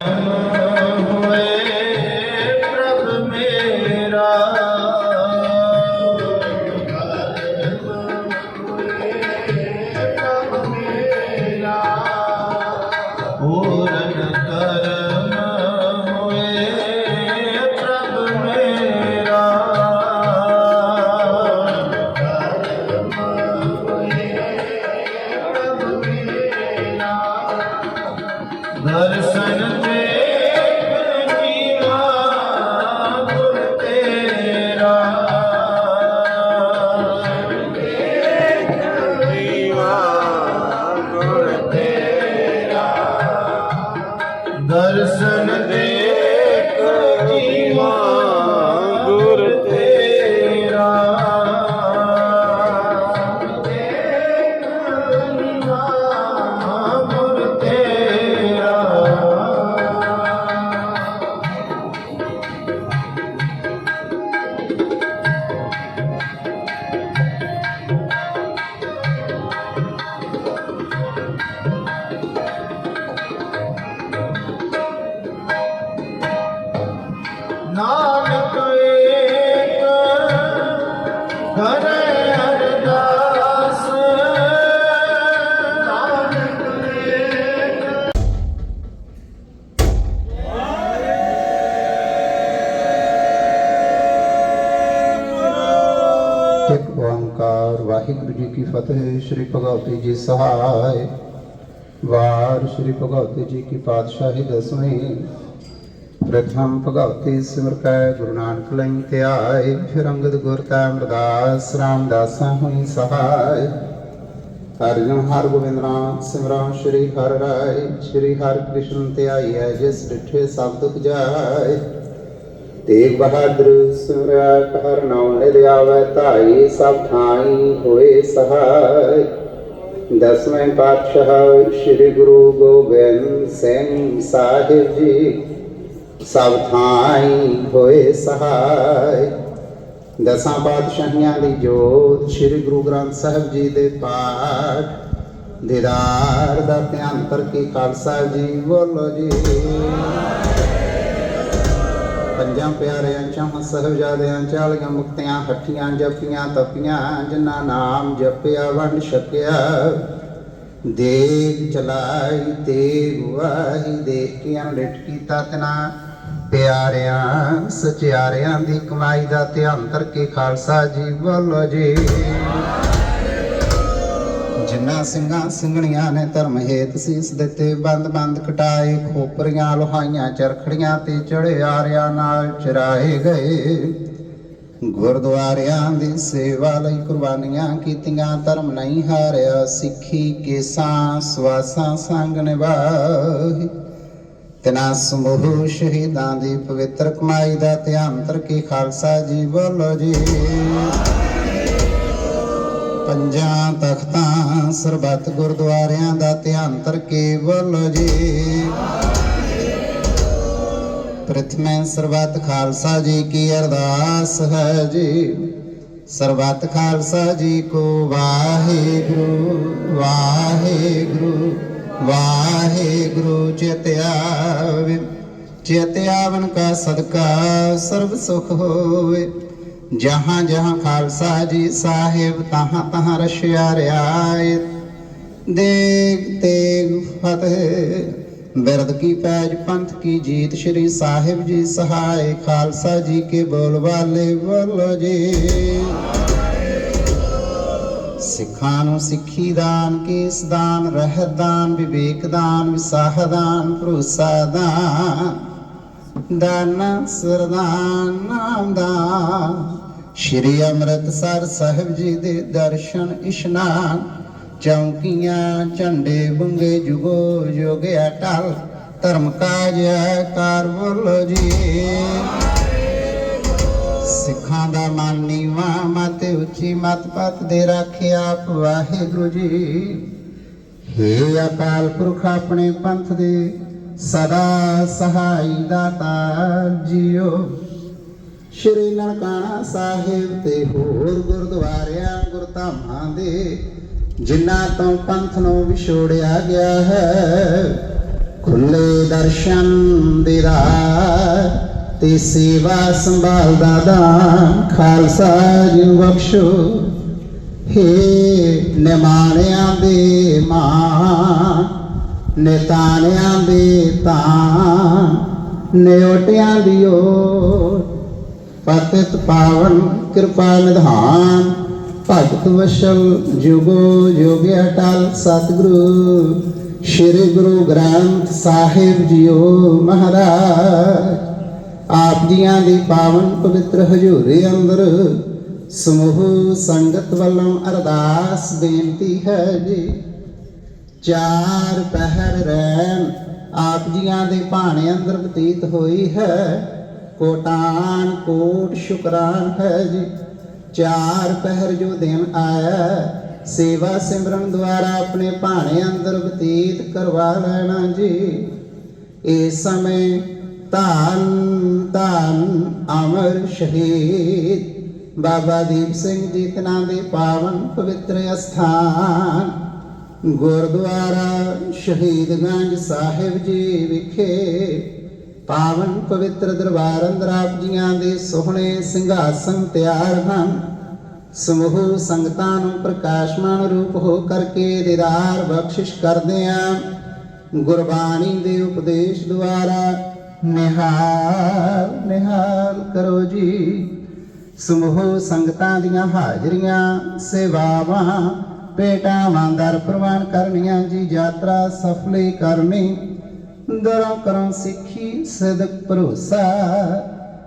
ਹੋਏ ਜੀ ਕੀ ਫਤਿਹ, ਸ੍ਰੀ ਭਗਵਤੀ ਜੀ ਸਹਾਇ। ਵਾਰ ਸ੍ਰੀ ਭਗਵਤੀ ਜੀ ਕੀ ਪਾਤਸ਼ਾਹੀ ਦਸਵੀਂ। ਪ੍ਰਥਮ ਭਗਵਤੀ ਸਿਮਰ ਕੈ, ਗੁਰੂ ਨਾਨਕ ਲਈ ਧਿਆਏ। ਫਿਰ ਅੰਗਦ ਗੁਰ ਕੈ, ਅਮਰਦਾਸ ਰਾਮਦਾਸਾਂ ਹੋਈ ਸਹਾਇ। ਹਰਿ ਹਰ ਗੋਬਿੰਦ ਨਾਮ ਸਿਮਰਨ ਸ੍ਰੀ ਹਰਿ ਰਾਏ। ਸ੍ਰੀ ਹਰਿ ਕ੍ਰਿਸ਼ਨ ਧਿਆਈਐ ਜਿਸ ਡਿਠੇ ਸਭ ਦੁਖ ਜਾਏ। ਤੇਗ ਬਹਾਦਰ ਸੁਰਿਆ ਹਰ ਨਾਮ ਲੈ ਲਿਆਵੇ ਧਾਈ, ਸਭ ਥਾਈ ਹੋਏ ਸਹਾਇ ਦਸਵੇਂ ਪਾਤਸ਼ਾਹ ਸ੍ਰੀ ਗੁਰੂ ਗੋਬਿੰਦ ਸਿੰਘ ਸਾਹਿਬ ਜੀ, ਸਭ ਥਾਈ ਹੋਏ ਸਹਾਇ ਦਸਾਂ ਪਾਤਸ਼ਾਹੀਆਂ ਦੀ ਜੋਤ ਸ੍ਰੀ ਗੁਰੂ ਗ੍ਰੰਥ ਸਾਹਿਬ ਜੀ ਦੇ ਪਾਠ। ਦੀਦਾਰ ਦਾ ਧਿਆਨ ਕਰਕੇ ਖਾਲਸਾ ਜੀ, ਬੋਲੋ ਜੀ। ਪੰਜਾਂ ਪਿਆਰਿਆਂ ਚੌਂ ਸਹਜਾਦਿਆਂ ਚਾਲੀਆਂ ਮੁਕਤਿਆਂ ਹੱਠੀਆਂ ਜਪੀਆਂ ਤਪੀਆਂ, ਜਿਨ੍ਹਾਂ ਨਾਮ ਜਪਿਆ, ਵੰਡ ਛਕਿਆ। ਦੇਗ ਚਲਾਈ ਤੇ ਵਾਹੀ, ਦੇਖ ਕੇ ਅਨਲਿਟ ਕੀਤਾ ਤਨਾ। ਪਿਆਰਿਆਂ, ਸਚਿਆਰਿਆਂ ਦੀ ਕਮਾਈ ਦਾ ਧਿਆਨ ਕਰਕੇ ਖਾਲਸਾ ਜੀ ਬੋਲੋ ਜੀ। ਜਿਨ੍ਹਾਂ ਸਿੰਘਾਂ ਸਿੰਘਣੀਆਂ ਨੇ ਧਰਮ ਹੇਤ ਸੀਸ ਦਿੱਤੇ, ਬੰਦ ਬੰਦ ਕਟਾਏ, ਖੋਪਰੀਆਂ ਲੋਹਾਈਆਂ, ਚਰਖੜੀਆਂ ਤੇ ਚੜੇ ਆਰਿਆਂ ਨਾਲ ਚਰਾਏ ਗਏ। ਗੁਰਦੁਆਰਿਆਂ ਦੀ ਸੇਵਾ ਲਈ ਕੁਰਬਾਨੀਆਂ ਕੀਤੀਆਂ, ਧਰਮ ਨਹੀਂ ਹਾਰਿਆ, ਸਿੱਖੀ ਕੇਸਾਂ, ਸਵਾਸਾਂ ਸੰਗ ਨਿਭਾਹੀ ਤਿਨਾ ਸਮੂਹ ਸ਼ਹੀਦਾਂ ਦੀ ਪਵਿੱਤਰ ਕਮਾਈ ਦਾ ਧਿਆਨ ਤਰਕੇ ਖਾਲਸਾ ਜੀ ਬੋਲੋ ਜੀ। ਪੰਜਾਂ ਤਖਤਾਂ, ਸਰਬੱਤ ਗੁਰਦੁਆਰਿਆਂ ਦਾ ਧਿਆਨ ਕੇਵਲ ਜੀ। ਪ੍ਰਥਮੇ ਸਰਬੱਤ ਖਾਲਸਾ ਜੀ ਕੀ ਅਰਦਾਸ ਹੈ ਜੀ। ਸਰਬੱਤ ਖਾਲਸਾ ਜੀ ਕੋ ਵਾਹਿਗੁਰੂ ਵਾਹਿਗੁਰੂ ਵਾਹਿਗੁਰੂ ਚਿਤਿਆਵੇ ਚਿਤਿਆਵਨ ਕਾ ਸਦਕਾ ਸਰਬ ਸੁਖ ਹੋਵੇ। ਜਹਾਂ ਜਹਾਂ ਖਾਲਸਾ ਜੀ ਸਾਹਿਬ, ਤਹਾਂ ਤਹਾਂ ਰਸ਼ਿਆ ਰਿਆਇਤ। ਦੇਗ ਤੇਗ ਫਤਿਹ। ਬਿਰਦ ਕੀ ਪੈਜ ਪੰਥ ਕੀ ਜੀਤ, ਸ਼੍ਰੀ ਸਾਹਿਬ ਜੀ ਸਹਾਇ। ਖਾਲਸਾ ਜੀ ਕੇ ਬੋਲ ਵਾਲੇ ਬੋਲੋ ਜੀ। ਸਿੱਖਾਂ ਨੂੰ ਸਿੱਖੀ ਦਾਨ, ਕੇਸ ਦਾਨ, ਰਹਿਤ ਦਾਨ, ਵਿਵੇਕ ਦਾਨ, ਵਿਸਾਹ ਦਾਨ, ਭਰੋਸਾ ਦਾਨ। ਦਾਨ ਸਰਦਾਨ ਨਾਮ ਦਾਨ ਸ਼੍ਰੀ ਅੰਮ੍ਰਿਤਸਰ ਸਾਹਿਬ ਜੀ ਦੇ ਦਰਸ਼ਨ, ਇਸ਼ਨਾਨ। ਚੌਂਕੀਆਂ, ਝੰਡੇ ਬੁੰਗੇ ਜੁਗੋ ਜੁਗ ਅਟਲ ਧਰਮ ਕਾਜ ਕਾਰ ਬੋਲੋ ਜੀ। ਸਿੱਖਾਂ ਦਾ ਮਨ ਨੀਵਾ, ਮਤ ਉੱਚੀ, ਮਤ ਪਤ ਦੇ ਰੱਖਿਆ ਆਪ ਵਾਹਿਗੁਰੂ ਜੀ। ਹੇ ਅਕਾਲ ਪੁਰਖ ਆਪਣੇ ਪੰਥ ਦੇ ਸਦਾ ਸਹਾਈ ਦਾਤਾ ਜੀਓ। ਸ਼੍ਰੀ ਨਨਕਾਣਾ ਸਾਹਿਬ ਤੇ ਹੋਰ ਗੁਰਦੁਆਰਿਆਂ, ਗੁਰਧਾਮਾਂ ਦੇ ਜਿਨ੍ਹਾਂ ਤੋਂ ਪੰਥ ਨੂੰ ਵਿਛੋੜਿਆ ਗਿਆ ਹੈ, ਖੁੱਲੇ ਦਰਸ਼ਨ ਦੀਦਾਰ ਤੇ ਸੇਵਾ ਸੰਭਾਲ ਦਾਨ ਖਾਲਸਾ ਜੀ ਬਖਸ਼ੋ। ਹੇ ਨਿਮਾਣਿਆਂ ਦੇ ਮਾਂ ਨਿਤਾਣਿਆਂ ਦੇ ਤਾਂ ਨਿਉਟਿਆਂ ਦੀ ਓਟ ਪਤਿਤ ਪਾਵਨ ਕਿਰਪਾ ਨਿਧਾਨ, ਭਗਤ ਵਸ਼ਲ ਜੁਗੋ ਜੋਗਿ ਅਟਲ ਸਤਿਗੁਰੂ, ਸ੍ਰੀ ਗੁਰੂ ਗ੍ਰੰਥ ਸਾਹਿਬ ਜੀਓ ਮਹਾਰਾਜ। ਆਪ ਜੀਆਂ ਦੀ ਪਾਵਨ ਪਵਿੱਤਰ ਹਜ਼ੂਰੀ ਅੰਦਰ ਸਮੂਹ ਸੰਗਤ ਵੱਲੋਂ ਅਰਦਾਸ ਬੇਨਤੀ ਹੈ ਜੀ। ਚਾਰ ਪਹਿਰ ਰਹਿਣ, ਆਪ ਜੀਆਂ ਦੇ ਭਾਣੇ ਅੰਦਰ ਬਤੀਤ ਹੋਈ ਹੈ। ਕੋਟਾਨ ਕੋਟ ਸ਼ੁਕਰਾਨ ਹੈ ਜੀ। ਚਾਰ ਪਹਿਰ ਜੋ ਦਿਨ ਆਇਆ, ਸੇਵਾ ਸਿਮਰਨ ਦੁਆਰਾ ਆਪਣੇ ਭਾਣੇ ਅੰਦਰ ਬਤੀਤ ਕਰਵਾ ਲੈਣਾ ਜੀ। ਇਸ ਸਮੇਂ ਧੰਨ ਧੰਨ ਅਮਰ ਸ਼ਹੀਦ। ਬਾਬਾ ਦੀਪ ਸਿੰਘ ਜੀ, ਤਨਾਂ ਦੇ ਪਾਵਨ ਪਵਿੱਤਰ ਅਸਥਾਨ। ਗੁਰਦੁਆਰਾ ਸ਼ਹੀਦਗੰਜ ਸਾਹਿਬ ਜੀ ਵਿਖੇ ਪਾਵਨ ਪਵਿੱਤਰ ਦਰਬਾਰ ਅੰਦਰ ਆਪ ਜੀਆਂ ਦੇ ਸੋਹਣੇ ਸਿੰਘਾਸਨ ਤਿਆਰ ਹਨ। ਸਮੂਹ ਸੰਗਤਾਂ ਨੂੰ ਪ੍ਰਕਾਸ਼ਮਾਨ ਰੂਪ ਹੋ ਕਰਕੇ ਦੀਦਾਰ ਬਖਸ਼ਿਸ਼ ਕਰਦੇ ਆਂ। ਗੁਰਬਾਣੀ ਦੇ ਉਪਦੇਸ਼ ਦੁਆਰਾ ਨਿਹਾਲ ਨਿਹਾਲ ਕਰੋ ਜੀ। ਸਮੂਹ ਸੰਗਤਾਂ ਦੀਆਂ ਹਾਜ਼ਰੀਆਂ, ਸੇਵਾਵਾਂ ਭੇਟਾਵਾਂ ਦਰ ਪ੍ਰਵਾਨ ਕਰਨੀਆਂ ਜੀ, ਯਾਤਰਾ ਸਫਲੀ ਕਰਨੀ। ਦਰੋਂ ਕਰੋ ਸਿੱਖੀ ਸਦਕ ਭਰੋਸਾ।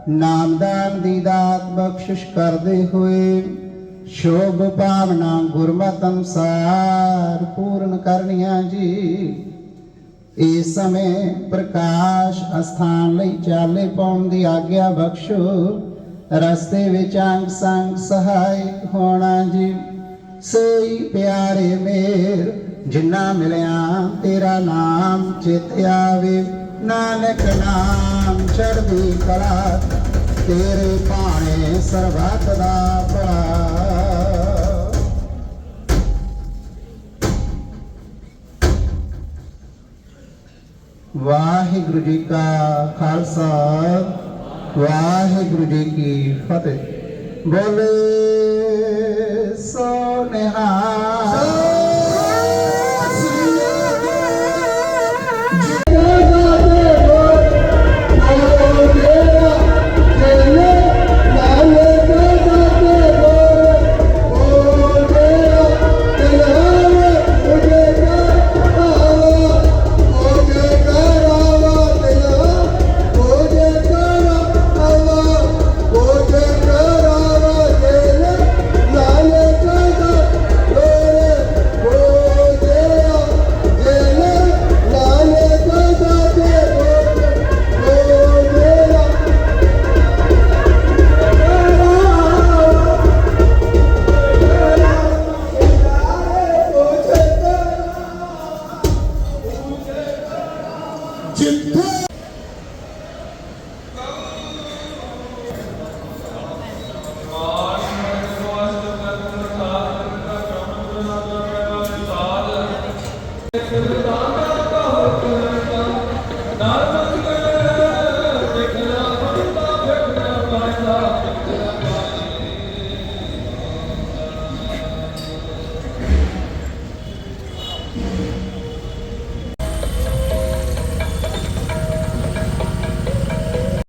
ਨਾਮਦਾਨ ਦੀ ਦਾਤ ਬਖਸ਼ਿਸ਼ ਕਰਦੇ ਹੋਏ ਸ਼ੋਭ ਭਾਵਨਾ ਗੁਰਮਤਿ ਅਨੁਸਾਰ ਪੂਰਨ ਕਰਨੀਆਂ ਜੀ। ਇਸ ਸਮੇਂ ਪ੍ਰਕਾਸ਼ ਅਸਥਾਨ ਲਈ ਚਾਲੇ ਪਾਉਣ ਦੀ ਆਗਿਆ ਬਖਸ਼ੋ। ਰਸਤੇ ਵਿੱਚ ਅੰਗ ਸੰਗ ਸਹਾਇਕ ਹੋਣਾ ਜੀ। ਸੋਈ ਪਿਆਰੇ ਮੇਰ, ਜਿੰਨਾ ਮਿਲਿਆ ਤੇਰਾ ਨਾਮ ਚਿਤ ਆਵੇ। ਨਾਨਕ ਨਾਮ ਚੜ੍ਹਦੀ ਕਲਾ, ਤੇਰੇ ਭਾਣੇ ਸਰਬੱਤ ਦਾ ਭਲਾ। ਵਾਹਿਗੁਰੂ ਜੀ ਕਾ ਖਾਲਸਾ, ਵਾਹਿਗੁਰੂ ਜੀ ਕੀ ਫਤਿਹ। ਬੋਲੇ Today